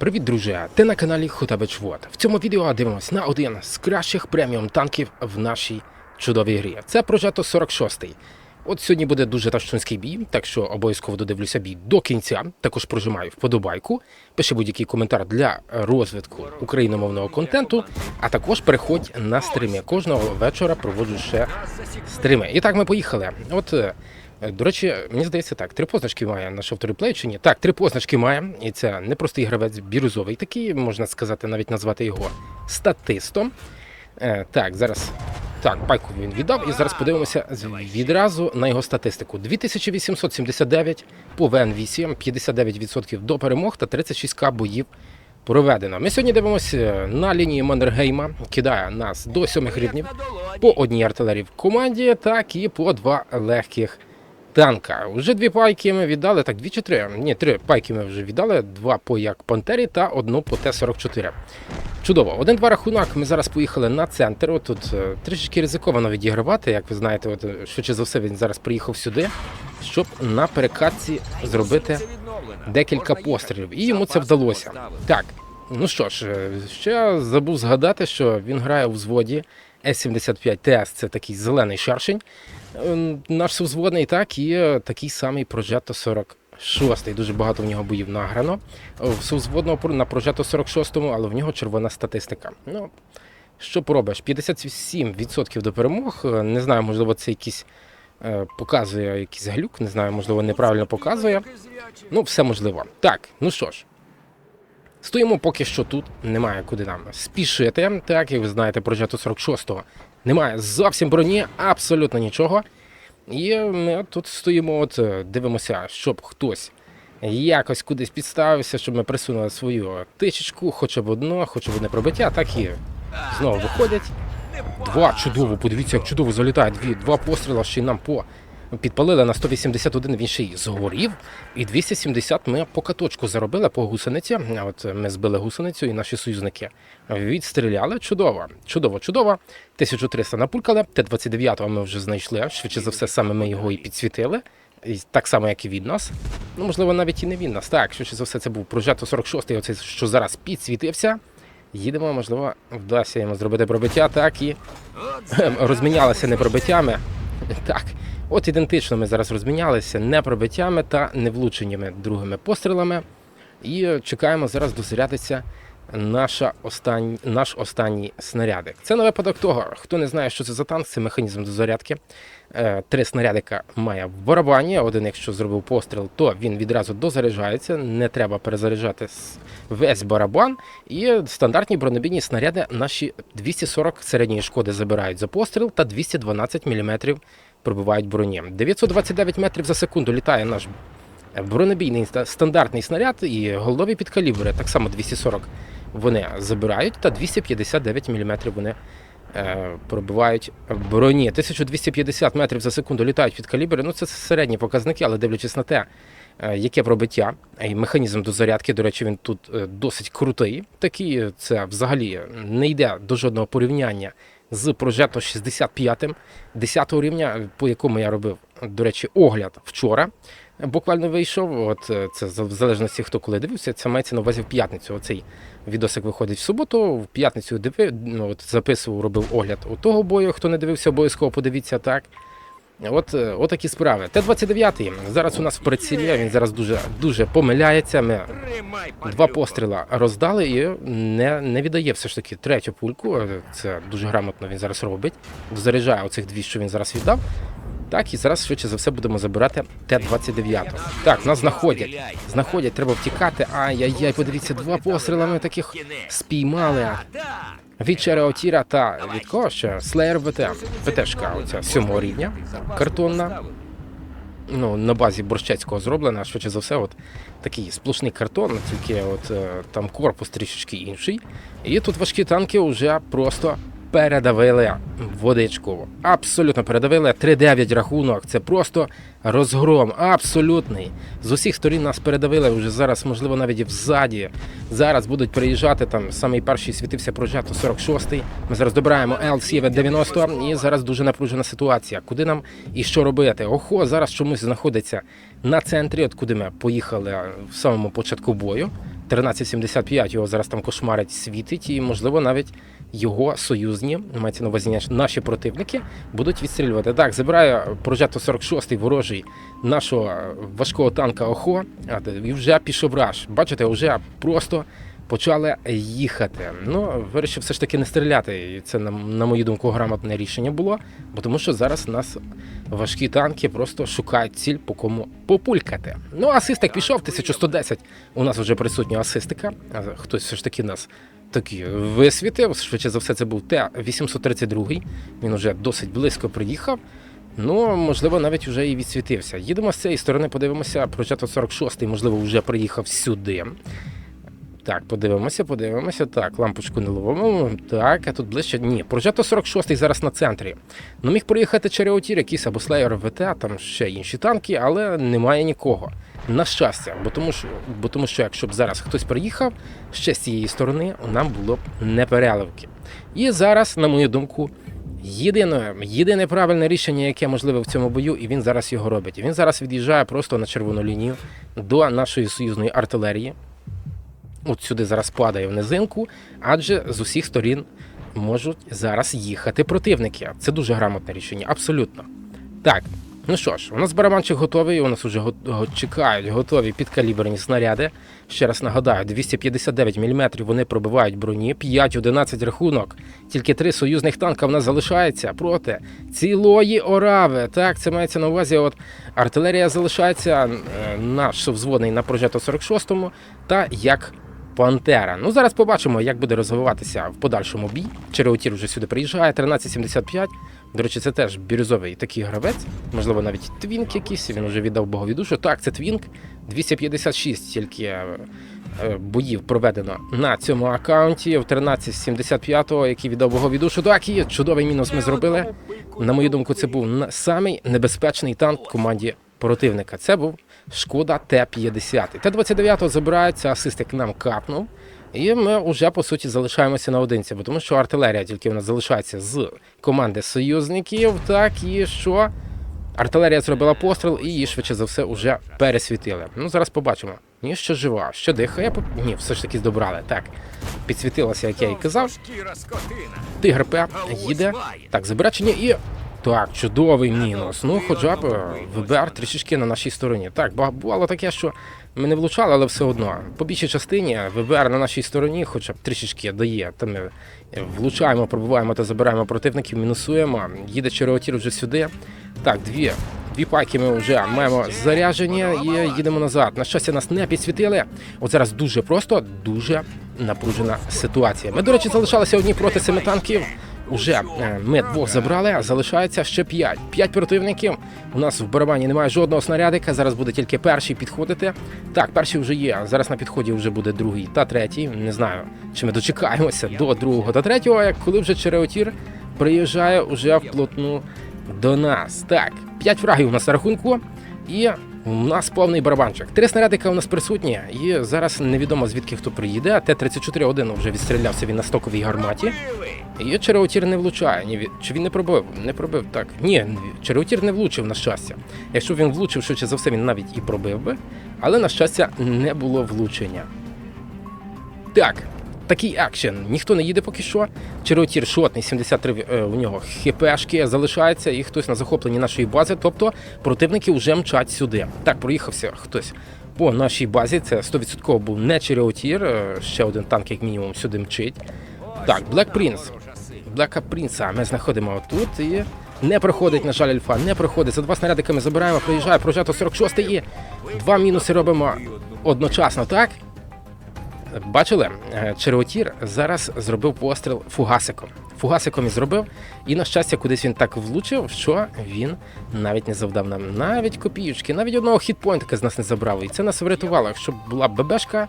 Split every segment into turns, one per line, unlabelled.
Привіт, друзі! Ти на каналі Хутабич Вот. В цьому відео дивимось на один з кращих преміум танків в нашій чудовій грі. Це Прожето 46. От сьогодні буде дуже тащунський бій, так що обов'язково додивлюся бій до кінця. Також прожимаю вподобайку. Пиши будь-який коментар для розвитку україномовного контенту. А також переходь на стріми. Кожного вечора проводжу ще стріми. І так ми поїхали. От. Е, До речі, мені здається, так, три позначки має наш авториплей чи ні? Так, три позначки має, і це не простий гравець, бірюзовий такий, можна сказати, навіть назвати його статистом. Е, так, зараз. Так, пайку він віддав, і зараз подивимося відразу на його статистику. 2879 по ВН8, 59% до перемог та 36к боїв проведено. Ми сьогодні дивимося на лінії Маннергейма, кидає нас до сьомих рівнів по одній артилерії в команді, так і по два легких танка. Вже дві пайки ми віддали, так, дві чи три? Ні, три пайки ми вже віддали, два по як Пантері та одну по Т-44. Чудово. Один-два рахунок. Ми зараз поїхали на центр. От Тут е, трішечки ризиковано відігравати. Як ви знаєте, от е, швидше за все він зараз приїхав сюди, щоб на перекатці зробити декілька пострілів. І йому це вдалося. Так, ну що ж, е, ще забув згадати, що він грає у взводі С-75 ТС, це такий зелений шаршень. Е, Наш взводний, так, е, такий самий Прожето 46. Дуже багато в нього боїв награно. В сузводного на Прожето 46, але в нього червона статистика. Ну, що поробиш? 57% до перемог. Е, Не знаю, можливо, це якийсь е, показує якийсь глюк, не знаю, можливо, неправильно показує. Ну, все можливо. Так, ну що ж. Стоїмо поки що тут, немає куди нам спішити. Так, як ви знаєте, прожето 46-го немає зовсім броні, абсолютно нічого. І ми тут стоїмо, от е, дивимося, щоб хтось якось кудись підставився, щоб ми присунули свою тичечку, хоча б одно, хоча б одне пробиття, так і знову виходять. Два чудово, подивіться, як чудово залітає. Дві, два постріла ще й нам по підпалили на 181, він ще й згорів. І 270 ми по каточку заробили по гусениці. От ми збили гусеницю, і наші союзники відстріляли. Чудово, чудово, чудово. 1300 напулькали. Т-29 ми вже знайшли. Швидше за все, саме ми його і підсвітили. І так само, як і від нас. Ну, можливо, навіть і не він нас. Так, швидше за все, це був прожето 46 оцей, що зараз підсвітився. Їдемо, можливо, вдасться йому зробити пробиття, так і розмінялися не пробиттями. Так, от ідентично ми зараз розмінялися не пробиттями та не влученнями другими пострілами. І чекаємо зараз дозарядиться наша остань... наш останній снарядик. Це на випадок того, хто не знає, що це за танк, це механізм дозарядки. Е, Три снарядика має в барабані. Один, якщо зробив постріл, то він відразу дозаряджається. Не треба перезаряджати весь барабан. І стандартні бронебійні снаряди наші 240 середньої шкоди забирають за постріл та 212 мм пробивають броні. 929 метрів за секунду літає наш бронебійний стандартний снаряд і голові підкалібри. Так само 240 вони забирають, та 259 мм вони е, пробивають броні. 1250 метрів за секунду літають від калібри. Ну це середні показники, але дивлячись на те, е, яке пробиття і механізм дозарядки, до речі, він тут е, досить крутий. Такий е, це взагалі не йде до жодного порівняння з прожето 65 10 рівня, по якому я робив, до речі, огляд вчора. Буквально вийшов. От е, це в залежності хто коли дивився. Це мається на увазі в п'ятницю. Оцей відосик виходить в суботу. В п'ятницю дивив, ну, от записував, робив огляд у того бою. Хто не дивився, обов'язково подивіться так. От, е, от такі справи. Т-29 зараз у нас в прицілі, він зараз дуже дуже помиляється. Ми два постріла роздали і не, не віддає все ж таки третю пульку. Це дуже грамотно він зараз робить. Заряджає оцих дві, що він зараз віддав. Так, і зараз швидше за все будемо забирати Т-29. Так, нас знаходять. Знаходять, треба втікати. Ай-яй-яй, подивіться, два постріла ми таких спіймали. Від Череотіра та від ще? Слеєр ВТ. ВТшка, оця сьомого рівня, картонна. Ну, на базі Борщецького зроблена, швидше за все, от такий сплошний картон, тільки от е, там корпус трішечки інший. І тут важкі танки вже просто передавили водичку. Абсолютно передавили. 3-9 рахунок. Це просто розгром. Абсолютний. З усіх сторін нас передавили вже зараз, можливо, навіть взаді. Зараз будуть приїжджати там. Самий перший світився прожето 46-й. Ми зараз добираємо LC 90 і зараз дуже напружена ситуація. Куди нам і що робити? Охо, зараз чомусь знаходиться на центрі, от куди ми поїхали в самому початку бою. 1375 його зараз там кошмарить світить, і можливо навіть його союзні, мається на увазі наші противники, будуть відстрілювати. Так, забирає прожето 46-й ворожий нашого важкого танка Охо, і вже пішов раш. Бачите, вже просто почали їхати. Ну, вирішив все ж таки не стріляти. І це, на, на мою думку, грамотне рішення було, бо тому що зараз у нас важкі танки просто шукають ціль, по кому популькати. Ну, асистик пішов, 1110. У нас вже присутня асистика. Хтось все ж таки нас такі висвітив. Швидше за все, це був Т-832. Він уже досить близько приїхав. Ну, можливо, навіть вже і відсвітився. Їдемо з цієї сторони, подивимося. Прожето 46-й, можливо, вже приїхав сюди. Так, подивимося, подивимося. Так, лампочку не ловимо. Так, а тут ближче. Ні, Прожето 46-й зараз на центрі. Ну, міг проїхати Череотір, якийсь або Слеєр ВТ, там ще інші танки, але немає нікого. На щастя, бо тому що, бо тому що якщо б зараз хтось приїхав ще з цієї сторони, нам було б непереливки. І зараз, на мою думку, єдине, єдине правильне рішення, яке можливе в цьому бою, і він зараз його робить. Він зараз від'їжджає просто на червону лінію до нашої союзної артилерії. От сюди зараз падає в низинку, адже з усіх сторін можуть зараз їхати противники. Це дуже грамотне рішення, абсолютно. Так, ну що ж, у нас барабанчик готовий, у нас вже го- чекають готові підкаліберні снаряди. Ще раз нагадаю, 259 мм вони пробивають броні, 5-11 рахунок. Тільки три союзних танка в нас залишається проти цілої Орави. Так, це мається на увазі. От артилерія залишається, е, наш совзводний на прожето 46-му, та як Пантера. Ну зараз побачимо, як буде розвиватися в подальшому бій. Череотір вже сюди приїжджає, 1375. До речі, це теж бірюзовий такий гравець, можливо, навіть твінк якийсь. Він вже віддав богові душу. Так, це твінк. 256 тільки е, е, боїв проведено на цьому аккаунті. В 1375-го, який віддав богові душу. Так, і чудовий мінус ми зробили. На мою думку, це був самий небезпечний танк в команді противника. Це був Шкода Т-50. Т-29 забирається, асистик нам капнув. І ми вже по суті залишаємося наодинці, бо тому що артилерія тільки у нас залишається з команди союзників. Так і що артилерія зробила постріл і її швидше за все вже пересвітили. Ну зараз побачимо. Ні, що жива, що дихає. Ні, все ж таки здобрали. Так, підсвітилося, як я і казав. Тигр П їде. Так, забирачення і. Так, чудовий мінус. Ну, хоча б е, ВБР трішечки на нашій стороні. Так, бувало таке, що ми не влучали, але все одно. По більшій частині ВБР на нашій стороні, хоча б трішечки дає. Там ми е, влучаємо, пробиваємо та забираємо противників, мінусуємо. Їде Череотір вже сюди. Так, дві. Дві паки ми вже маємо заряджені і їдемо назад. На щастя, нас не підсвітили. От зараз дуже просто, дуже напружена ситуація. Ми, до речі, залишалися одні проти семи танків. Уже е, ми двох забрали, залишається ще п'ять. П'ять противників. У нас в барабані немає жодного снарядика. Зараз буде тільки перший підходити. Так, перший вже є. Зараз на підході вже буде другий та третій. Не знаю, чи ми дочекаємося до другого та третього, як коли вже Череотір приїжджає уже вплотну до нас. Так, п'ять врагів у нас на рахунку. І у нас повний барабанчик. Три снарядика у нас присутні, і зараз невідомо звідки хто приїде. Т-34-1 вже відстрілявся він на стоковій гарматі. І Череотір не влучає. Ні, чи він не пробив? Не пробив. Так. Ні, Череотір не влучив, на щастя. Якщо він влучив, швидше за все, він навіть і пробив би. Але, на щастя, не було влучення. Так, такий акшен. Ніхто не їде поки що. Череотір шотний, 73 е, у нього хпшки залишається, і хтось на захопленні нашої бази. Тобто противники вже мчать сюди. Так, проїхався хтось по нашій базі. Це 100% був не Череотір. е, Ще один танк, як мінімум, сюди мчить. Так, Black Prince. Блека Принца ми знаходимо тут і не проходить, на жаль, альфа, не проходить. За два снарядики ми забираємо, проїжджає прожето 46 і два мінуси робимо одночасно, так? Бачили, Червотір зараз зробив постріл фугасиком. Фугасиком і зробив, і на щастя, кудись він так влучив, що він навіть не завдав нам навіть копійочки, навіть одного хітпойнтика з нас не забрали. І це нас врятувало. Якщо б була б ББшка,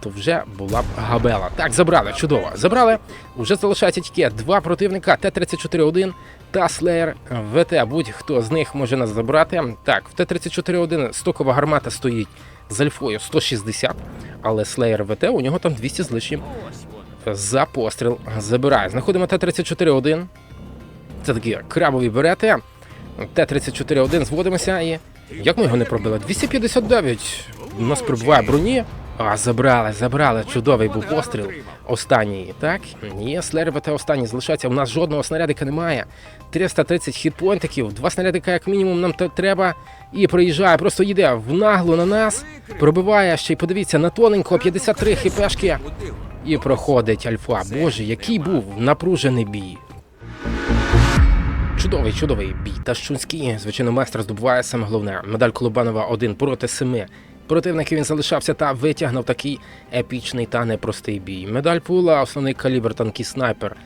то вже була б габела. Так, забрали, чудово. Забрали. Уже залишається тільки два противника: Т-34-1 та Слеєр ВТ. Будь-хто з них може нас забрати. Так, в Т-34-1 стокова гармата стоїть з альфою 160, але Слеєр ВТ у нього там 200 з лишнім за постріл забирає. Знаходимо Т-34-1. Це такі крабові берети. Т-34-1 зводимося і. Як ми його не пробили? 259 у нас прибуває броні. А, забрали, забрали. Чудовий був постріл. Останній, так? Ні, слервете останній залишається. У нас жодного снарядика немає. 330 хітпоінтиків, два снарядика, як мінімум, нам треба. І проїжджає, просто їде в наглу на нас. Пробиває ще й подивіться на тоненько, 53 хіпешки. І проходить альфа. Боже, який був напружений бій. Чудовий, чудовий бій. Тащунський, звичайно, майстер здобуває саме головне. Медаль Колобанова 1 проти 7. Противників він залишався та витягнув такий епічний та непростий бій. Медаль Пула, основний калібр, танкі снайпер.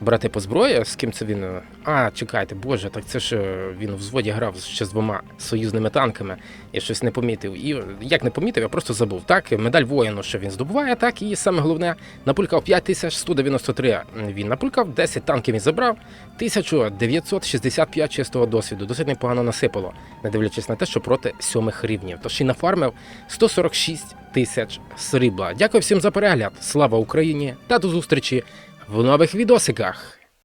Брати по зброї, з ким це він. е, А, чекайте, боже, так це ж е, він у взводі грав ще з двома союзними танками. Я щось не помітив. І як не помітив, я просто забув. Так, медаль воїну, що він здобуває, так, і саме головне, напулькав 5193. Він напулькав, 10 танків він забрав, 1965 чистого досвіду. Досить непогано насипало, не дивлячись на те, що проти сьомих рівнів. Тож і нафармив 146 тисяч срібла. Дякую всім за перегляд. Слава Україні та до зустрічі в нових відосиках.